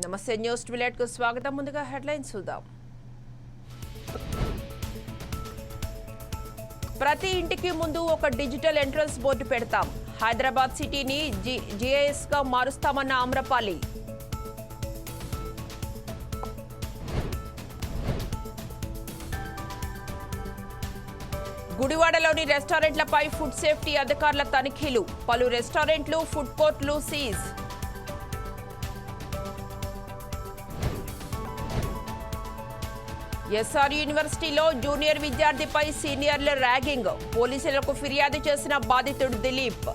నమస్తే న్యూస్ ట్విలెట్కు స్వాగతం. ముందుగా హెడ్లైన్స్ చూద్దాం. ప్రతి ఇంటికి ముందు ఒక డిజిటల్ ఎంట్రన్స్ బోర్డు పెడతాం. హైదరాబాద్ సిటీని జి జిఐఎస్గా మారుస్తామన్న ఆమ్రపాలి. గుడివాడలోని రెస్టారెంట్లపై ఫుడ్ సేఫ్టీ అధికారుల తనిఖీలు. పలు రెస్టారెంట్లు ఫుడ్ కోర్టులు సీజ్. ఎస్ఆర్ యూనివర్సిటీలో జూనియర్ విద్యార్థిపై సీనియర్ల ర్యాగింగ్. పోలీసులకు ఫిర్యాదు చేసిన బాధితుడు దిలీప్.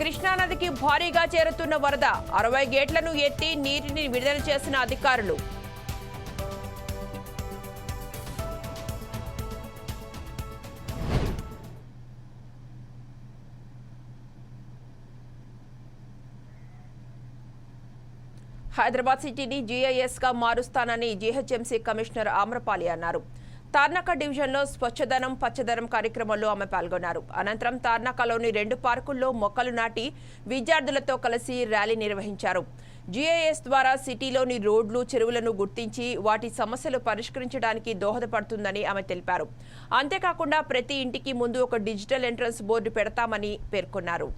కృష్ణానదికి భారీగా చేరుతున్న వరద. అరవై గేట్లను ఎత్తి నీటిని విడుదల చేసిన అధికారులు. హైదరాబాద్ సిటీని జీఐఎస్గా మారుస్తానని జీహెచ్ఎంసీ కమిషనర్ ఆమ్రపాలి అన్నారు. తార్నాక డివిజన్లో స్వచ్ఛదనం పచ్చదనం కార్యక్రమంలో ఆమె పాల్గొన్నారు. అనంతరం తార్నాకలోని రెండు పార్కుల్లో మొక్కలు నాటి విద్యార్థులతో కలిసి ర్యాలీ నిర్వహించారు. జీఐఎస్ ద్వారా సిటీలోని రోడ్లు చెరువులను గుర్తించి వాటి సమస్యలు పరిష్కరించడానికి దోహదపడుతుందని ఆమె తెలిపారు. అంతేకాకుండా ప్రతి ఇంటికి ముందు ఒక డిజిటల్ ఎంట్రన్స్ బోర్డు పెడతామని పేర్కొన్నారు.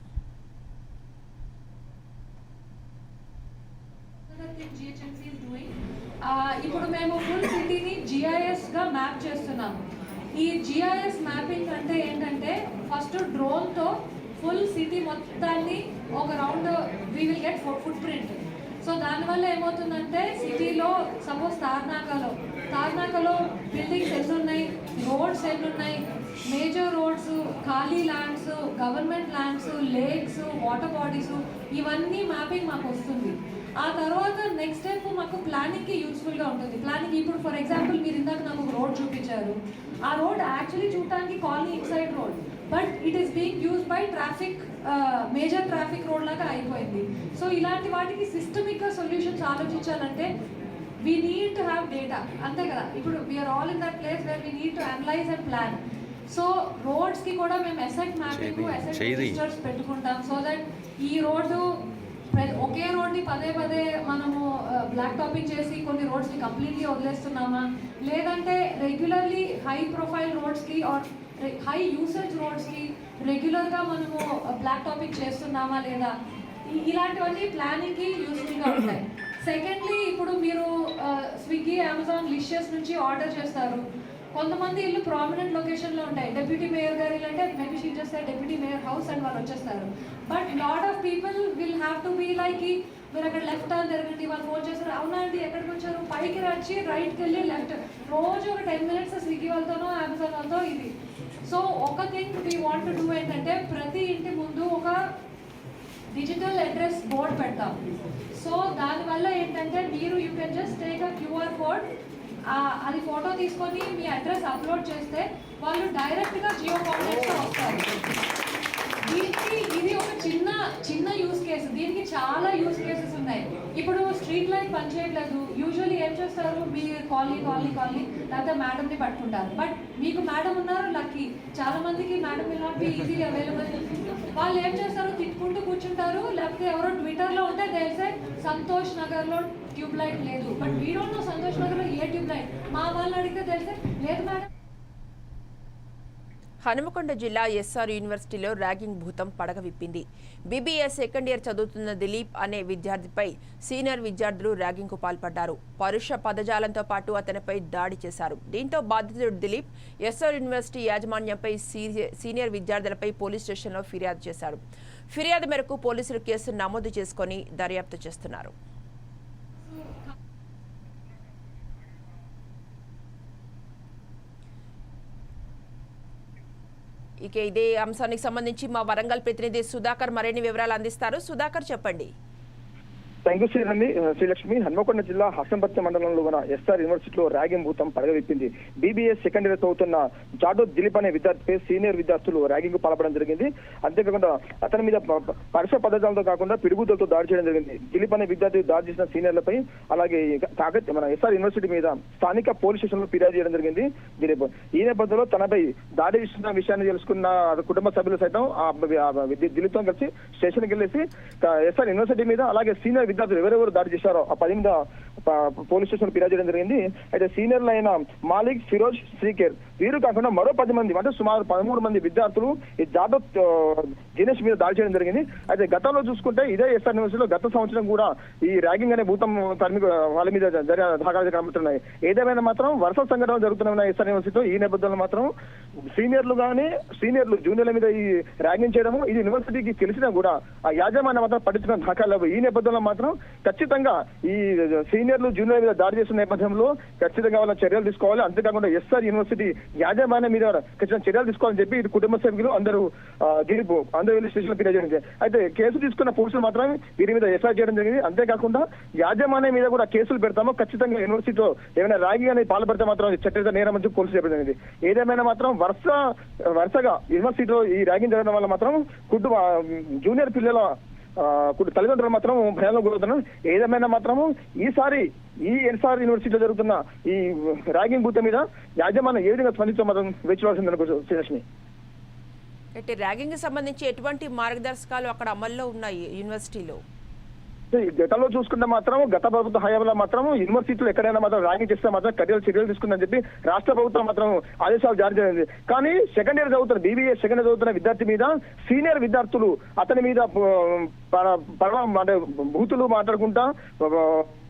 ఇప్పుడు మేము ఫుల్ సిటీని జిఐఎస్గా మ్యాప్ చేస్తున్నాము ఈ జిఐఎస్ మ్యాపింగ్ అంటే ఏంటంటే ఫస్ట్ డ్రోన్తో ఫుల్ సిటీ మొత్తాన్ని ఒక round we will get footprint so దానివల్ల ఏమవుతుందంటే సిటీలో సపోజ్ తార్నాకలో తార్నాకలో బిల్డింగ్స్ ఎన్ని ఉన్నాయి? రోడ్స్ ఎన్ని ఉన్నాయి? మేజర్ రోడ్స్ ఖాళీ lands government lands lakes water bodies ఇవన్నీ మ్యాపింగ్ మాకు వస్తుంది. ఆ తర్వాత నెక్స్ట్ స్టెప్ మాకు ప్లానింగ్కి యూస్ఫుల్గా ఉంటుంది. ప్లానింగ్ ఇప్పుడు ఫర్ ఎగ్జాంపుల్ మీరు ఇందాక నాకు ఒక రోడ్ చూపించారు. ఆ రోడ్ యాక్చువల్లీ చూడటానికి colony inside road but it is being use by traffic major traffic road లాగా అయిపోయింది. సో ఇలాంటి వాటికి సిస్టమిక్గా solutions ఆలోచించాలంటే we need to have data అంతే కదా? ఇప్పుడు we're all in that place where we need to analyse and plan so రోడ్స్కి కూడా మేము ఎసెట్ మ్యాపింగ్ ఎసెట్. రిజిస్టర్స్ పెట్టుకుంటాం సో దట్ ఈ రోడ్డు ఒకే రోడ్ని పదే పదే మనము బ్లాక్ టాపింగ్ చేసి కొన్ని రోడ్స్ని కంప్లీట్లీ వదిలేస్తున్నామా? లేదంటే రెగ్యులర్లీ హై ప్రొఫైల్ రోడ్స్కి ఆర్ హై యూసేజ్ రోడ్స్కి రెగ్యులర్గా మనము బ్లాక్ టాపింగ్ చేస్తున్నామా లేదా? ఇలాంటివన్నీ ప్లానింగ్కి యూస్ఫుల్గా ఉంటాయి. సెకండ్లీ ఇప్పుడు మీరు స్విగ్గీ అమెజాన్ లిషియస్ నుంచి ఆర్డర్ చేస్తారు. కొంతమంది ఇల్లు ప్రామినెంట్ లొకేషన్లో ఉంటాయి. డెప్యూటీ మేయర్ గారి ఇల్లు అంటే మేబీ షీ చేస్తే డెప్యూటీ మేయర్ హౌస్ అండ్ వాళ్ళు వచ్చేస్తారు. But lot of people will have to be like మీరు అక్కడ లెఫ్ట్ అని తిరగండి వాళ్ళు ఫోన్ చేస్తారు. అవునా అండి ఎక్కడికి వచ్చారు? పైకి వచ్చి రైట్కి వెళ్ళి లెఫ్ట్ రోజు ఒక టెన్ మినిట్స్ స్విగ్గీ వాళ్ళతోనో అమెజాన్ వాళ్ళతో ఇది. సో ఒక thing we want to do ఏంటంటే ప్రతి ఇంటి ముందు ఒక డిజిటల్ అడ్రస్ బోర్డ్ పెడతాం. సో దానివల్ల ఏంటంటే మీరు you can just take a QR code అది ఫోటో తీసుకొని మీ అడ్రస్ అప్లోడ్ చేస్తే వాళ్ళు డైరెక్ట్గా జియో కాంటాక్ట్స్తో వస్తారు. దీనికి ఇది ఒక చిన్న చిన్న యూస్ కేసు దీనికి చాలా యూస్ కేసెస్ ఉన్నాయి. ఇప్పుడు స్ట్రీట్ లైట్ పనిచేయట్లేదు. యూజువల్లీ ఏం చేస్తారు? మీ కాలనీ కాలనీ కాలనీ లేకపోతే మేడంని పట్టుకుంటారు. బట్ మీకు మేడం ఉన్నారు లక్కీ చాలా మందికి madam will not be easy available వాళ్ళు ఏం చేస్తారు? తిట్టుకుంటూ కూర్చుంటారు. లేకపోతే ఎవరో ట్విట్టర్లో ఉంటే తెలిసే సంతోష్ నగర్లో ట్యూబ్ లైట్ లేదు. But we don't know Santosh నగర్లో ఏ ట్యూబ్ లైట్ మా వాళ్ళని అడిగితే తెలిసే లేదు మేడం హనుమకొండ జిల్లా ఎస్ఆర్ యూనివర్సిటీలో ర్యాగింగ్ భూతం పడగ విప్పింది. బీబీఎస్ సెకండ్ ఇయర్ చదువుతున్న దిలీప్ అనే విద్యార్థిపై సీనియర్ విద్యార్థులు ర్యాగింగ్కు పాల్పడ్డారు. పరుష పదజాలంతో పాటు అతనిపై దాడి చేశారు. దీంతో బాధితుడు దిలీప్ ఎస్ఆర్ యూనివర్సిటీ యాజమాన్యంపై సీనియర్- సీనియర్ విద్యార్థులపై పోలీస్ స్టేషన్లో ఫిర్యాదు చేశారు ఫిర్యాదు మేరకు పోలీసులు కేసు నమోదు చేసుకొని దర్యాప్తు చేస్తున్నారు. ఇక ఇదే అంశానికి సంబంధించి మా వరంగల్ ప్రతినిధి సుధాకర్ మరిన్ని వివరాలు అందిస్తారు. సుధాకర్ చెప్పండి. థ్యాంక్ యూ శ్రీలక్ష్మి శ్రీలక్ష్మి హన్మకొండ జిల్లా హసంపత్య మండలంలో ఉన్న ఎస్ఆర్ యూనివర్సిటీలో ర్యాగింగ్ భూతం పడగవిప్పింది బీబీఎస్ సెకండ్ ఇయర్ చదువుతున్న జాడో దిలీప్ అనే విద్యార్థిపై సీనియర్ విద్యార్థులు ర్యాగింగ్ పాల్పడడం జరిగింది. అంతేకాకుండా అతని మీద పరుష పద్ధతులతో కాకుండా పిడుగుదలతో దాడి చేయడం జరిగింది. దిలీప్ అనే విద్యార్థి దాడి చేసిన సీనియర్లపై అలాగే కాకత్ మన ఎస్ఆర్ యూనివర్సిటీ మీద స్థానిక పోలీస్ స్టేషన్లో ఫిర్యాదు చేయడం జరిగింది. దిలీప్ ఈ నేపథ్యంలో తనపై దాడి చేసిన విషయాన్ని తెలుసుకున్న కుటుంబ సభ్యులు సైతం ఆ కలిసి స్టేషన్కి వెళ్ళేసి ఎస్ఆర్ యూనివర్సిటీ మీద అలాగే సీనియర్ విద్యార్థులు ఎవరెవరు దాడి చేశారో ఆ పది మీద పోలీస్ స్టేషన్ ఫిర్యాదు చేయడం జరిగింది. అయితే సీనియర్లు అయిన మాలిక్ ఫిరోజ్ శ్రీకేర్ వీరు కాకుండా మరో పది మంది అంటే సుమారు పదమూడు మంది విద్యార్థులు ఈ జాదవ్ దినేష్ మీద దాడి చేయడం జరిగింది. అయితే గతంలో చూసుకుంటే ఇదే ఎస్ఆర్ యూనివర్సిటీలో గత సంవత్సరం కూడా ఈ ర్యాగింగ్ అనే భూతం తరిమి వాళ్ళ మీద జరిగిన దాఖలు కనబడుతున్నాయి. ఏదేమైనా మాత్రం వరుస సంఘటనలు జరుగుతున్న ఎస్ఆర్ యూనివర్సిటీలో ఈ నేపథ్యంలో మాత్రం సీనియర్లు కానీ సీనియర్లు జూనియర్ల మీద ఈ ర్యాగింగ్ చేయడము ఇది యూనివర్సిటీకి తెలిసినా కూడా ఆ యాజమాన్యం మాత్రం పట్టించిన దాఖలు ఈ నేపథ్యంలో మాత్రం ఖచ్చితంగా ఈ సీనియర్లు జూనియర్ మీద దాడి చేసిన నేపథ్యంలో ఖచ్చితంగా వాళ్ళ చర్యలు తీసుకోవాలి. అంతేకాకుండా ఎస్ఆర్ యూనివర్సిటీ యాజమాన్యం మీద ఖచ్చితంగా చర్యలు తీసుకోవాలని చెప్పి ఇది కుటుంబ సభ్యులు అందరూ ఆ, అందరూ వెళ్ళి స్టేషన్ ఫిర్యాదు చేయడం జరిగింది. అయితే కేసు తీసుకున్న పోలీసులు మాత్రం వీరి మీద ఎఫ్ఐఆర్ చేయడం జరిగింది. అంతేకాకుండా యాజమాన్యం మీద కూడా కేసులు పెడతాము ఖచ్చితంగా యూనివర్సిటీలో ఏమైనా రాగి అనేది పాల్పడితే మాత్రం చట్టరీత నేరం అని పోలీసులు చెప్పడం జరిగింది. ఏదేమైనా మాత్రం వరుస వరుసగా యూనివర్సిటీలో ఈ ర్యాగింగ్ జరగడం వల్ల మాత్రం కుటుంబ జూనియర్ పిల్లల తల్లిదండ్రులు మాత్రం భయంలో గురవుతున్నారు ఏదేమైనా మాత్రము ఈసారి ఈ ఎన్సార్ యూనివర్సిటీలో జరుగుతున్న ఈ ర్యాగింగ్ బూత్ మీద యాజమాన్యం ఏ విధంగా స్పందించో మాత్రం వేచివాల్సిందని శ్రీలక్ష్మి అయితే ర్యాగింగ్ సంబంధించి ఎటువంటి మార్గదర్శకాలు అక్కడ అమల్లో ఉన్నాయి యూనివర్సిటీలో? గతంలో చూసుకుంటే మాత్రం గత ప్రభుత్వ హయాంలో మాత్రం యూనివర్సిటీలు ఎక్కడైనా మాత్రం ర్యాగింగ్ చేస్తే మాత్రం కఠిన చర్యలు తీసుకుందని చెప్పి రాష్ట్ర ప్రభుత్వం మాత్రం ఆదేశాలు జారీ చేసింది. కానీ సెకండ్ ఇయర్ చదువుతున్న బీబీఏ సెకండ్ ఇయర్ చదువుతున్న విద్యార్థి మీద సీనియర్ విద్యార్థులు అతని మీద పర్వ అంటే బూతులు మాట్లాడుకుంటా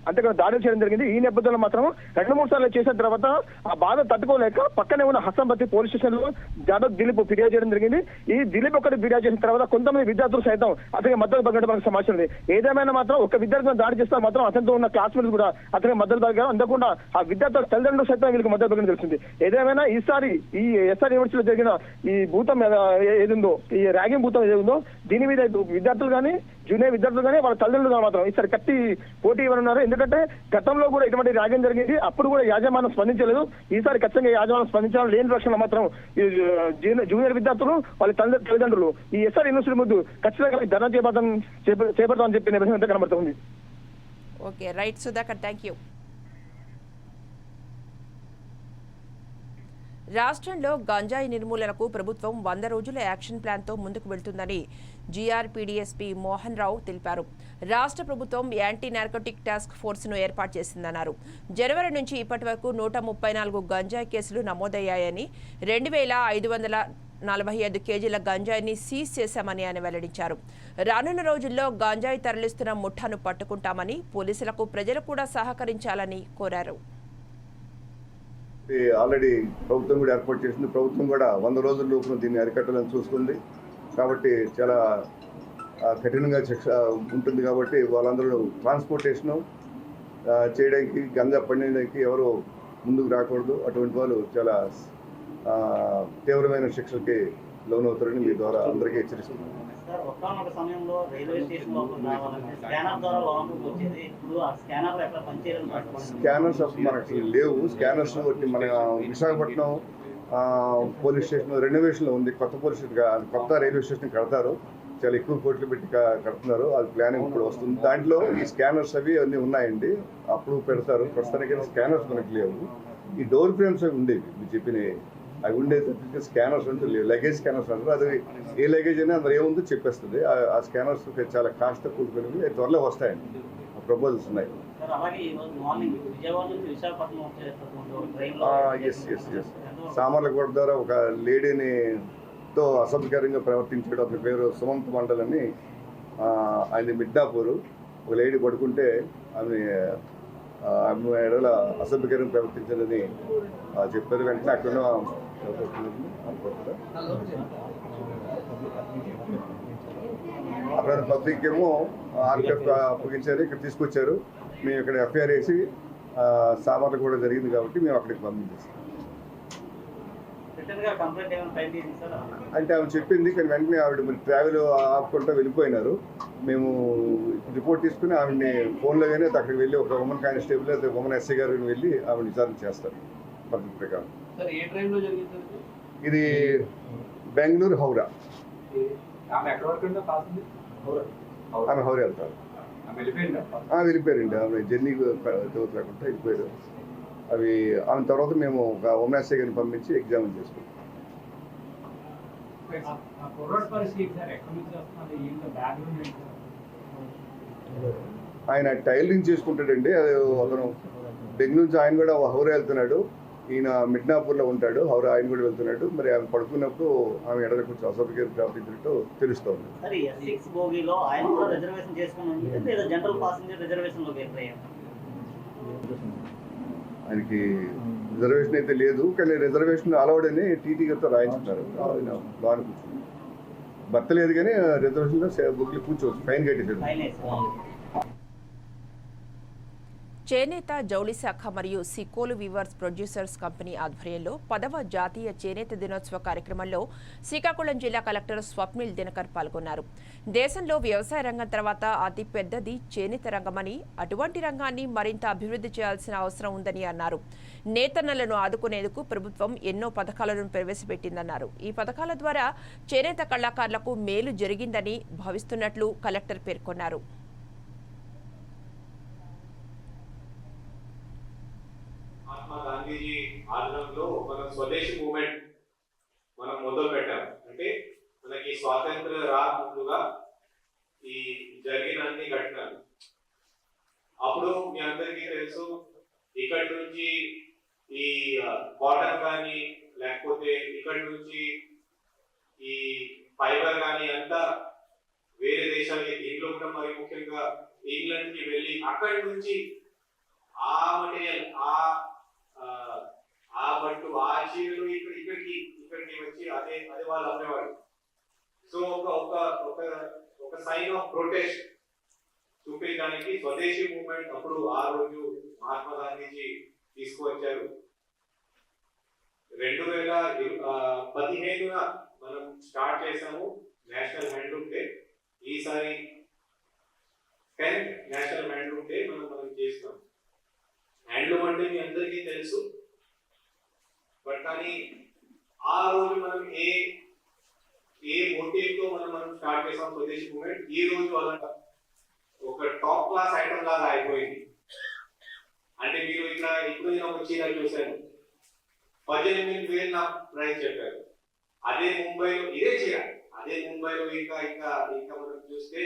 అంతేకాదు దాడులు చేయడం జరిగింది. ఈ నేపథ్యంలో మాత్రం రెండు మూడు సార్లు చేసిన తర్వాత ఆ బాధ తట్టుకోలేక పక్కనే ఉన్న హసంపతి పోలీస్ స్టేషన్లో జాదవ్ దిలీప్ ఫిర్యాదు చేయడం జరిగింది. ఈ దిలీప్ ఒకటి ఫిర్యాదు చేసిన తర్వాత కొంతమంది విద్యార్థులు సైతం అతనికి మద్దతు పగ్గడం మనకు సమాచారం ఉంది. ఏదేమైనా మాత్రం ఒక విద్యార్థిని దాడి చేస్తే మాత్రం అతనితో ఉన్న క్లాస్మేట్స్ కూడా అతనికి మద్దతు పగ్గారు అందకుండా ఆ విద్యార్థుల తల్లిదండ్రులు సైతం వీళ్ళకి మద్దతు పగ్గడం తెలిసింది ఏదేమైనా ఈసారి ఈ ఎస్ఆర్ యూనివర్సిటీలో జరిగిన ఈ భూతం ఏద- ఏదుందో ఈ ర్యాగింగ్ భూతం ఏదుందో దీని మీద విద్యార్థులు కానీ జూనియర్ విద్యార్థులు కానీ వాళ్ళ తల్లిదండ్రులు మాత్రం. ఈసారి కట్టి పోటీ ఇవ్వనున్నారు. ఎందుకంటే గతంలో కూడా ఇటువంటి రాజ్యం జరిగింది. అప్పుడు కూడా యాజమాన్యం స్పందించలేదు. ఈసారి ఖచ్చితంగా యాజమాన్యం స్పందించాలని లేని పక్షంలో మాత్రం ఈ జూనియర్ జూనియర్ విద్యార్థులు వాళ్ళ తల్లి తల్లిదండ్రులు ఈ ఎస్ఆర్ యూనివర్సిటీ ముందు ఖచ్చితంగా ధర్నా చేపడతాం చేపడతామని చెప్పి నేపథ్యం కనబడుతుంది. Okay. Right Sudhakar thank you రాష్ట్రంలో గంజాయి నిర్మూలనకు ప్రభుత్వం వంద రోజుల యాక్షన్ ప్లాన్తో ముందుకు వెళ్తుందని జీఆర్పీడీఎస్పీ మోహన్ రావు తెలిపారు. రాష్ట్ర ప్రభుత్వం యాంటీ నార్కోటిక్ టాస్క్ ఫోర్స్ను ఏర్పాటు చేసిందన్నారు. జనవరి నుంచి ఇప్పటి వరకు నూట ముప్పై నాలుగు గంజాయి కేసులు నమోదయ్యాయని రెండు వేల ఐదు వందల నలభై ఐదు కేజీల గంజాయిని సీజ్ చేశామని ఆయన వెల్లడించారు. రానున్న రోజుల్లో గంజాయి తరలిస్తున్న ముఠాను పట్టుకుంటామని పోలీసులకు ప్రజలు కూడా సహకరించాలని కోరారు. ఆల్రెడీ ప్రభుత్వం కూడా ఏర్పాటు చేసింది. ప్రభుత్వం కూడా వంద రోజుల లోపున దీన్ని అరికట్టాలని చూసుకుంది. కాబట్టి చాలా కఠినంగా శిక్ష ఉంటుంది కాబట్టి వాళ్ళందరూ ట్రాన్స్పోర్టేషను చేయడానికి గంజా పండించడానికి ఎవరు ముందుకు రాకూడదు. అటువంటి వాళ్ళు చాలా తీవ్రమైన శిక్షలకి లోనవుతారని మీ ద్వారా అందరికీ హెచ్చరిస్తున్నాను. సార్ సమయంలో రైల్వే స్టేషన్ లోపల రావాలంటే స్కానర్ ద్వారా లోపలికి వచ్చేది. ఇప్పుడు ఆ స్కానర్ ఎక్కడ పనిచేయాలని స్కానర్స్ అసలు మనకి లేవు. స్కానర్స్ ఒకటి మన విశాఖపట్నం పోలీస్ స్టేషన్ రెనోవేషన్లో ఉంది. కొత్త పోలీస్ స్టేషన్ కొత్త రైల్వే స్టేషన్ కడతారు. చాలా ఎక్కువ కోట్లు పెట్టి కడుతున్నారు. అది ప్లానింగ్ ఇప్పుడు వస్తుంది. దాంట్లో ఈ స్కానర్స్ అవి అన్నీ ఉన్నాయండి. అప్పుడు పెడతారు. ప్రస్తుతానికి స్కానర్స్ మనకి లేవు. ఈ డోర్ ఫ్రేమ్స్ అవి ఉండేవి. మీరు చెప్పినవి. అవి ఉండేది స్కానర్స్ అంటూ లేవు లగేజ్ స్కానర్స్ అంటారు. అది ఏ లగేజ్ అయినా అందులో ఏముందో చెప్పేస్తుంది. ఆ- స్కానర్స్ చాలా కాస్ట్ కూడుకునేవి త్వరలో వస్తాయండి. ఆ ప్రపోజల్స్ ఉన్నాయి. ఎస్ ఎస్ ఎస్ సామర్లకోట ద్వారా ఒక లేడీని తో అసభ్యకరంగా ప్రవర్తించాడు. అతని పేరు సుమంత్ మండల్ అని ఆయన మిడ్నాపూర్. ఒక లేడీ పడుకుంటే ఆమె ఆమె ఎడల అసభ్యకరంగా ప్రవర్తించాలని చెప్పారు. వెంటనే అక్కడ అక్కడ పబ్లిక్ ఏమో ఆర్పిఎఫ్ అప్పగించారు ఇక్కడ తీసుకొచ్చారు. మేము ఇక్కడ ఎఫ్ఐఆర్ వేసి సామర్లు కూడా జరిగింది కాబట్టి మేము అక్కడికి పంపించేస్తాం అంటే ఆమె చెప్పింది కానీ వెంటనే ఆవిడ మరి ట్రావెల్ ఆపుకుంటూ వెళ్ళిపోయినారు. మేము రిపోర్ట్ తీసుకుని ఆవిడని ఫోన్లో కానీ అక్కడికి వెళ్ళి ఒక ఉమెన్ కానిస్టేబుల్ లేదా ఉమెన్ ఎస్ఐ గారు వెళ్ళి ఆవిడ విచారణ చేస్తారు పద్ధతి ప్రకారం. ఇది? బెంగళూరు హౌరా. ఆమె హౌరా. వెళ్తారు. వెళ్ళిపోయారండి. ఆమె జర్నీ వెళ్ళిపోయారు. అవి ఆమె తర్వాత మేము ఒక ఎస్ఐ గారిని పంపించి ఎగ్జామిన్ చేసుకుంటాం? ఆయన టైలరింగ్ చేసుకుంటాడండి. అది అతను బెంగళూరు నుంచి ఆయన కూడా హౌరా వెళ్తున్నాడు. ఈయన మిడ్నాపూర్లో ఉంటాడు హౌరా ఆయన కూడా వెళ్తున్నాడు. మరి ఆమె పడుకున్నప్పుడు ఆమె ఎడల కొంచెం అసౌకర్యం ప్రవర్తించినట్టు తెలుస్తోంది. ఆయనకి రిజర్వేషన్ అయితే లేదు కానీ రిజర్వేషన్ అలౌడ్ అని టీటీ గారితో రాయించున్నారు ఆయన లోన కూర్చుని భర్త లేదు కానీ రిజర్వేషన్ బుక్లు కూర్చోవచ్చు ఫైన్ కట్టేసాడు చేనేత జౌళి శాఖ మరియు సికోలు వీవర్స్ ప్రొడ్యూసర్స్ కంపెనీ ఆధ్వర్యంలో పదవ జాతీయ చేనేత దినోత్సవ కార్యక్రమంలో శ్రీకాకుళం జిల్లా కలెక్టర్ స్వప్నిల్ దినకర్ పాల్గొన్నారు. దేశంలో వ్యవసాయ రంగం తర్వాత అతిపెద్దది చేనేత రంగమని అటువంటి రంగాన్ని మరింత అభివృద్ధి చేయాల్సిన అవసరం ఉందని అన్నారు. నేతన్నలను ఆదుకునేందుకు ప్రభుత్వం ఎన్నో పథకాలను ప్రవేశపెట్టిందన్నారు. ఈ పథకాల ద్వారా చేనేత కళాకారులకు మేలు జరిగిందని భావిస్తున్నట్లు కలెక్టర్ పేర్కొన్నారు. మహాత్మా గాంధీజీ ఆధ్వర్యంలో మనం స్వదేశీ మూమెంట్ మనం మొదలు పెట్టాం. అంటే మనకి స్వాతంత్ర రా ముందుగా ఈ జరిగిన అన్ని ఘటనలు. అప్పుడు మీ అందరికీ తెలుసు ఇక్కడి నుంచి ఈ కాటన్ కానీ లేకపోతే ఇక్కడి నుంచి ఈ ఫైబర్ కానీ అంతా వేరే దేశాలకి దీంట్లో కూడా మరి ముఖ్యంగా ఇంగ్లాండ్కి వెళ్ళి అక్కడి నుంచి ఆ మటీరియల్ ఆ బట్టు ఆ చీరలు ఇక్కడ ఇక్కడికి ఇక్కడికి వచ్చి అదే అదే వాళ్ళు అమ్మేవారు సో ఒక ఒక ఒక ఒక సైన్ ఆఫ్ ప్రొటెస్ట్ చూపించడానికి స్వదేశీ మూవ్మెంట్ అప్పుడు ఆ రోజు మహాత్మా గాంధీజీ తీసుకువచ్చారు. రెండు వేల పదిహేనున మనం స్టార్ట్ చేసాము నేషనల్ హ్యాండ్లూమ్ డే ఈసారి టెన్త్ నేషనల్ హ్యాండ్లూమ్ డే మనం మనం చేస్తాం. హ్యాండ్లూమ్ అంటే మీ అందరికీ తెలుసు. బట్ కానీ ఆ రోజు మనం ఏ ఏ మోటివ్తో మనం మనం స్టార్ట్ చేసాం స్వదేశీ మూమెంట్ ఈ రోజు అలా ఒక టాప్ క్లాస్ ఐటమ్ లాగా అయిపోయింది. అంటే మీరు ఇక్కడ ఇప్పుడు నేను ఒక చీర చూశాను పద్దెనిమిది వేలు నా ప్రైస్ చెప్పారు. అదే ముంబైలో ఇదే చీర. అదే ముంబైలో ఇంకా ఇంకా ఇంకా మనం చూస్తే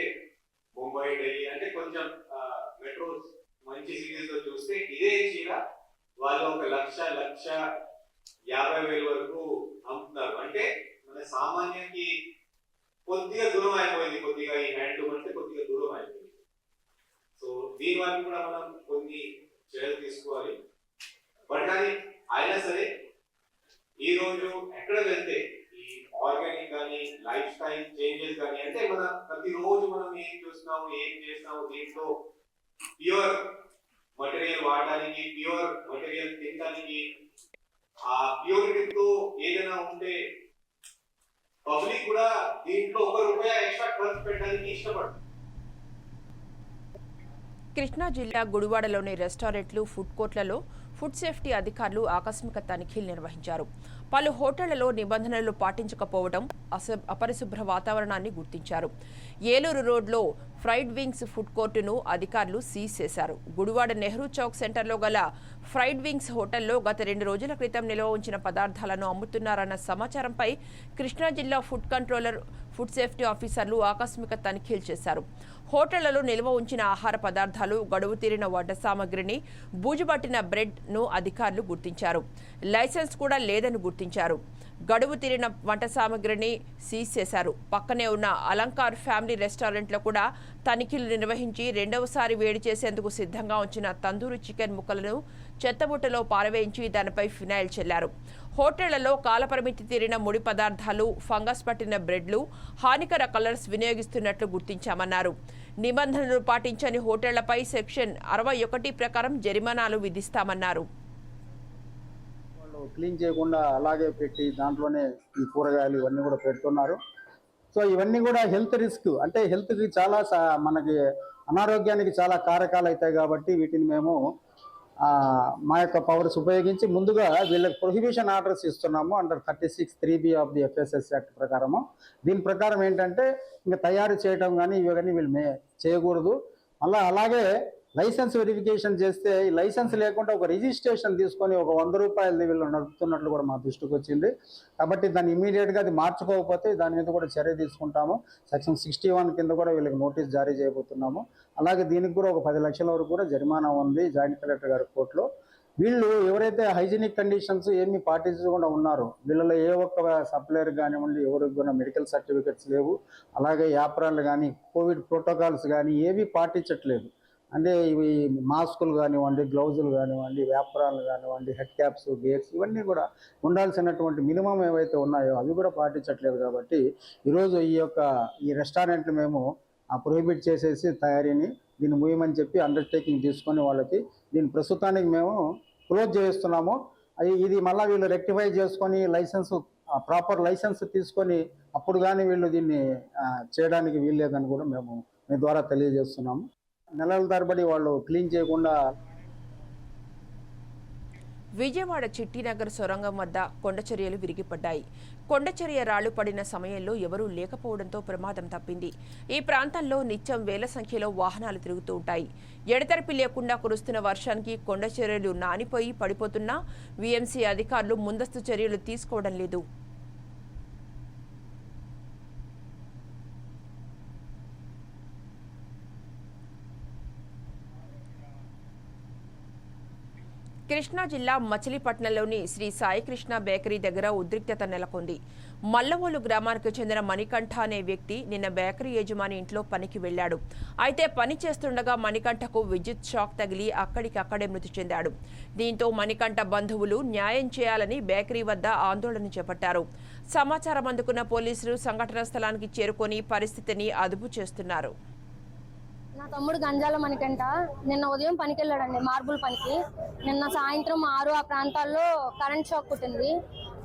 ముంబై ఢిల్లీ అంటే కొంచెం మెట్రో మంచి సిటీస్లో చూస్తే ఇదే చీర. వాళ్ళు ఒక లక్ష లక్ష యాభై వేల వరకు అమ్ముతున్నారు. అంటే మన సామాన్యానికి కొద్దిగా దూరం అయిపోయింది. కొద్దిగా ఈ హ్యాండ్లూమ్ అంటే కొద్దిగా దూరం అయిపోయింది. సో దీని వల్ల కూడా మనం కొన్ని చర్యలు తీసుకోవాలి. బట్ కానీ అయినా సరే ఈ రోజు ఎక్కడ వెళ్తే ఈ ఆర్గానిక్ కానీ లైఫ్ స్టైల్ చేంజెస్ కానీ అంటే మన ప్రతిరోజు మనం ఏం చూస్తున్నాము ఏం చేస్తున్నాము దీంట్లో ప్యూర్ మటీరియల్ వాడడానికి ప్యూర్ మటీరియల్ తినడానికి ఆ ప్యూరిటీతో ఏదైనా ఉంటే పబ్లిక్ కూడా దీంట్లో ఒక రూపాయి ఎక్స్ట్రా ఖర్చు పెట్టడానికి ఇష్టపడుతుంది కృష్ణా జిల్లా గుడివాడలోని రెస్టారెంట్లు ఫుడ్ కోర్ట్లలో ఫుడ్ సేఫ్టీ అధికారులు ఆకస్మిక తనిఖీలు నిర్వహించారు. పలు హోటళ్ళలో నిబంధనలు పాటించకపోవడం అస అపరిశుభ్ర వాతావరణాన్ని గుర్తించారు. ఏలూరు రోడ్లో ఫ్రైడ్ వింగ్స్ ఫుడ్ కోర్టును అధికారులు సీజ్ చేశారు. గుడివాడ నెహ్రూ చౌక్ సెంటర్లో గల ఫ్రైడ్ వింగ్స్ హోటల్లో గత రెండు రోజుల క్రితం నిల్వ ఉంచిన పదార్థాలను అమ్ముతున్నారన్న సమాచారంపై కృష్ణా జిల్లా ఫుడ్ కంట్రోలర్ ఫుడ్ సేఫ్టీ ఆఫీసర్లు ఆకస్మిక తనిఖీలు చేశారు. హోటళ్ళలో నిల్వ ఉంచిన ఆహార పదార్థాలు గడువు తీరిన వంట సామగ్రిని బూజుబట్టిన బ్రెడ్ను అధికారులు గుర్తించారు. లైసెన్స్ కూడా లేదని గుర్తించారు. గడువు తీరిన వంట సామగ్రిని సీజ్ చేశారు. పక్కనే ఉన్న అలంకార్ ఫ్యామిలీ రెస్టారెంట్లో కూడా తనిఖీలు నిర్వహించి రెండవసారి వేడి చేసేందుకు సిద్ధంగా ఉంచిన తందూరి చికెన్ ముక్కలను చెత్తబుట్టలో పారవేయించి దానిపై ఫినాయిల్ చెల్లారు. హోటళ్ళలో కాలపరిమితి తీరిన ముడి పదార్థాలు ఫంగస్ పట్టిన బ్రెడ్లు హానికర కలర్స్ వినియోగిస్తున్నట్లు గుర్తించామన్నారు. నిబంధనలు పాటించని హోటళ్ళపై సెక్షన్ అరవై ఒకటి ప్రకారం జరిమానాలు విధిస్తామన్నారు. వాళ్ళు క్లీన్ చేయకుండా అలాగే పెట్టి దాంట్లోనే ఈ కూరగాయలు ఇవన్నీ కూడా పెడుతున్నారు. సో ఇవన్నీ కూడా హెల్త్ రిస్క్. అంటే హెల్త్కి చాలా మనకి అనారోగ్యానికి చాలా కారకాలు అవుతాయి కాబట్టి వీటిని మేము మా యొక్క పవర్స్ ఉపయోగించి ముందుగా వీళ్ళకి ప్రొహిబిషన్ ఆర్డర్స్ ఇస్తున్నాము under thirty six three B of the FSS act ప్రకారము. దీని ప్రకారం ఏంటంటే ఇంకా తయారు చేయడం కానీ ఇవి కానీ వీళ్ళు మే చేయకూడదు. మళ్ళీ అలాగే లైసెన్స్ వెరిఫికేషన్ చేస్తే లైసెన్స్ లేకుండా ఒక రిజిస్ట్రేషన్ తీసుకొని ఒక వంద రూపాయలు వీళ్ళు నడుపుతున్నట్లు కూడా మా దృష్టికి వచ్చింది. కాబట్టి దాన్ని ఇమీడియట్గా అది మార్చుకోకపోతే దాని మీద కూడా చర్య తీసుకుంటాము. సెక్షన్ సిక్స్టీ వన్ కింద కూడా వీళ్ళకి నోటీస్ జారీ చేయబోతున్నాము. అలాగే దీనికి కూడా ఒక పది లక్షల వరకు కూడా జరిమానా ఉంది జాయింట్ కలెక్టర్ గారి కోర్టులో. వీళ్ళు ఎవరైతే హైజీనిక్ కండిషన్స్ ఏమీ పాటించకుండా ఉన్నారో వీళ్ళలో ఏ ఒక్క సప్లయర్ కానివ్వండి ఎవరికి కూడా మెడికల్ సర్టిఫికెట్స్ లేవు. అలాగే యాప్రాన్లు కానీ కోవిడ్ ప్రోటోకాల్స్ కానీ ఏవి పాటించట్లేదు. అంటే ఇవి మాస్కులు కానివ్వండి గ్లౌజులు కానివ్వండి వ్యాపారాలు కానివ్వండి హెడ్ క్యాప్స్ గేర్స్ ఇవన్నీ కూడా ఉండాల్సినటువంటి మినిమం ఏవైతే ఉన్నాయో అవి కూడా పాటించట్లేదు కాబట్టి ఈరోజు ఈ యొక్క ఈ రెస్టారెంట్లు మేము ప్రొహిబిట్ చేసేసి తయారీని దీన్ని ముయ్యమని చెప్పి అండర్టేకింగ్ తీసుకొని వాళ్ళకి దీని ప్రస్తుతానికి మేము క్లోజ్ చేస్తున్నాము. ఇది మళ్ళీ వీళ్ళు రెక్టిఫై చేసుకొని లైసెన్స్ ప్రాపర్ లైసెన్స్ తీసుకొని అప్పుడు కానీ వీళ్ళు దీన్ని చేయడానికి వీల్లేదని కూడా మేము మీ ద్వారా తెలియజేస్తున్నాము. నెలల తరబడి వాళ్ళు క్లీన్ చేయకుండా విజయవాడ చిట్టినగర్ సొరంగం వద్ద కొండచర్యలు విరిగిపడ్డాయి. కొండచర్య రాళ్ళు పడిన సమయంలో ఎవరూ లేకపోవడంతో ప్రమాదం తప్పింది. ఈ ప్రాంతంలో నిత్యం వేల సంఖ్యలో వాహనాలు తిరుగుతూ ఉంటాయి. ఎడతెరపి లేకుండా కురుస్తున్న వర్షానికి కొండచర్యలు నానిపోయి పడిపోతున్నా వీఎంసీ అధికారులు ముందస్తు చర్యలు తీసుకోవడం లేదు. కృష్ణా జిల్లా మచిలీపట్నంలోని శ్రీ సాయికృష్ణ బేకరీ దగ్గర ఉద్రిక్తత నెలకొంది. మల్లవోలు గ్రామానికి చెందిన మణికంఠ అనే వ్యక్తి నిన్న బేకరీ యజమాని ఇంట్లో పనికి వెళ్ళాడు అయితే పని చేస్తుండగా మణికంఠకు విద్యుత్ షాక్ తగిలి అక్కడికక్కడే మృతి చెందాడు. దీంతో మణికంఠ బంధువులు న్యాయం చేయాలని బేకరీ వద్ద ఆందోళన చేపట్టారు. సమాచారం అందుకున్న పోలీసులు సంఘటనా స్థలానికి చేరుకొని పరిస్థితిని అదుపు చేస్తున్నారు. నా తమ్ముడు గంజాల మణికంట నిన్న ఉదయం పనికి వెళ్ళాడండి మార్బుల్ పనికి. నిన్న సాయంత్రం ఆరు ఆ ప్రాంతాల్లో కరెంట్ షాక్ కుట్టింది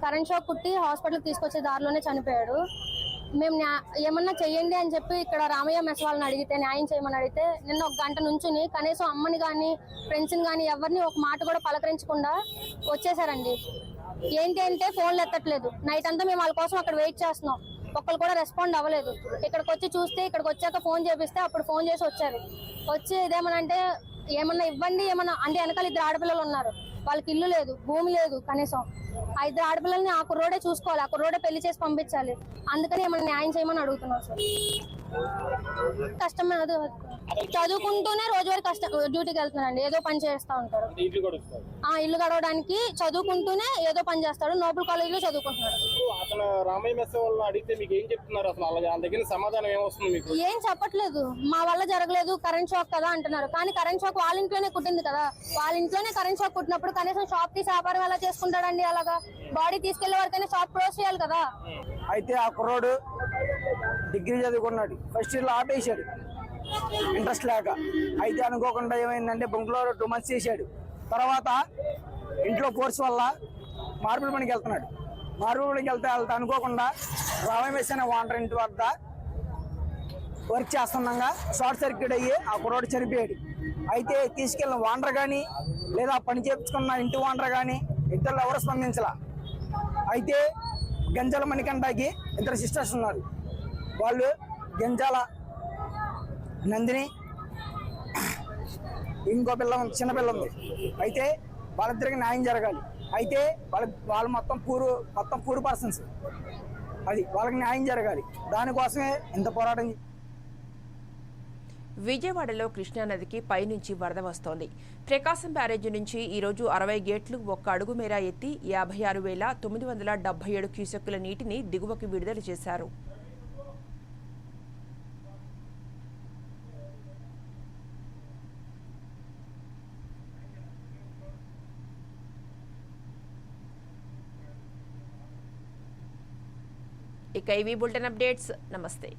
కరెంట్ షాక్ కుట్టి హాస్పిటల్కి తీసుకొచ్చే దారిలోనే చనిపోయాడు. మేము ఏమన్నా చెయ్యండి అని చెప్పి ఇక్కడ రామయ్య మెస్ వాళ్ళని అడిగితే న్యాయం చేయమని అడిగితే నిన్న ఒక గంట నుంచుని కనీసం అమ్మని కానీ ఫ్రెండ్స్ని కానీ ఎవరిని ఒక మాట కూడా పలకరించకుండా వచ్చేసారండి. ఏంటి అంటే ఫోన్లు ఎత్తట్లేదు. నైట్ అంతా మేము వాళ్ళ కోసం అక్కడ వెయిట్ చేస్తున్నాం. ఒక్కరు కూడా రెస్పాండ్ అవ్వలేదు. ఇక్కడికి వచ్చి చూస్తే ఇక్కడికి వచ్చాక ఫోన్ చేపిస్తే అప్పుడు ఫోన్ చేసి వచ్చారు. వచ్చి ఇదేమనంటే ఏమన్నా ఇవ్వండి ఏమన్నా అంటే వెనకాల ఇద్దరు ఆడపిల్లలు ఉన్నారు. వాళ్ళకి ఇల్లు లేదు భూమి లేదు కనీసం. ఆ ఇద్దరు ఆడపిల్లల్ని ఆ కుర్రోడే చూసుకోవాలి ఆ కుర్రోడే పెళ్ళి చేసి పంపించాలి. అందుకని ఏమన్నా న్యాయం చేయమని అడుగుతున్నాం సార్. కష్టమే అది చదువుకుంటూనే రోజువారీ కష్టం డ్యూటీకి వెళ్తున్నారండి. ఏదో పని చేస్తూ ఉంటారు. ఆ ఇల్లు గడవడానికి చదువుకుంటూనే ఏదో పని చేస్తాడు. నోబుల్ కాలేజీలో చదువుకుంటున్నాడు. అతను రామయ్య మెస్ వాళ్ళని అడిగితే మీకు ఏం చెప్తున్నారు? అసలు అలాగే వాళ్ళ దగ్గర సమాధానం ఏమొస్తుంది మీకు? ఏం చెప్పట్లేదు. మా వల్ల జరగలేదు కరెంట్ షాక్ కదా అంటున్నారు. కానీ కరెంట్ షాక్ వాళ్ళ ఇంట్లోనే కుట్టింది కదా. వాళ్ళ ఇంట్లోనే కరెంట్ షాక్ కుట్టినప్పుడు కనీసం షాప్ తీసి వ్యాపారం ఎలా చేసుకుంటాడండి అలాగా? బాడీ తీసుకెళ్ళే వరకైనా షాప్ క్లోజ్ చేయాలి కదా. అయితే ఆ కుర్రోడు డిగ్రీ చదువుకున్నాడు. ఫస్ట్ ఇయర్లో ఆపేశాడు. ఇంట్రెస్ట్ లేక. అయితే అనుకోకుండా ఏమైందంటే బంకులో టూ మంత్స్ చేశాడు. తర్వాత ఇంట్లో ఫోర్స్ వల్ల మార్బుల్ పనికి వెళ్తున్నాడు. మార్బుల్ వెళ్తే వెళ్తా అనుకోకుండా రామయ్య మెస్ వాటర్ ఇంటి వద్ద వర్క్ చేస్తుండగా షార్ట్ సర్క్యూట్ అయ్యి ఆ కుర్రోడు చనిపోయాడు. అయితే తీసుకెళ్ళిన వాండర్ కానీ లేదా పని చేపించుకున్న ఇంటి వాండర్ కానీ ఇద్దరు ఎవరు స్పందించలా? అయితే గంజాల మణికంటాకి ఇద్దరు సిస్టర్స్ ఉన్నారు. వాళ్ళు గంజాల నందిని ఇంకో పిల్ల చిన్నపిల్ల చిన్న పిల్ల ఉంది. అయితే వాళ్ళిద్దరికి న్యాయం జరగాలి. అయితే వాళ్ళ వాళ్ళు మొత్తం పూర్ మొత్తం పూర్ పర్సన్స్ అది వాళ్ళకి న్యాయం జరగాలి. దానికోసమే ఇంత పోరాటం విజయవాడలో కృష్ణానదికి పైనుంచి వరద వస్తోంది. ప్రకాశం బ్యారేజీ నుంచి ఈరోజు అరవై గేట్లు ఒక్క అడుగు మేర ఎత్తి యాభై ఆరు వేల తొమ్మిది వందల డెబ్బై ఏడు క్యూసెక్కుల నీటిని దిగువకు విడుదల చేశారు. ఇక ఇవి బులెటిన్ అప్డేట్స్ నమస్తే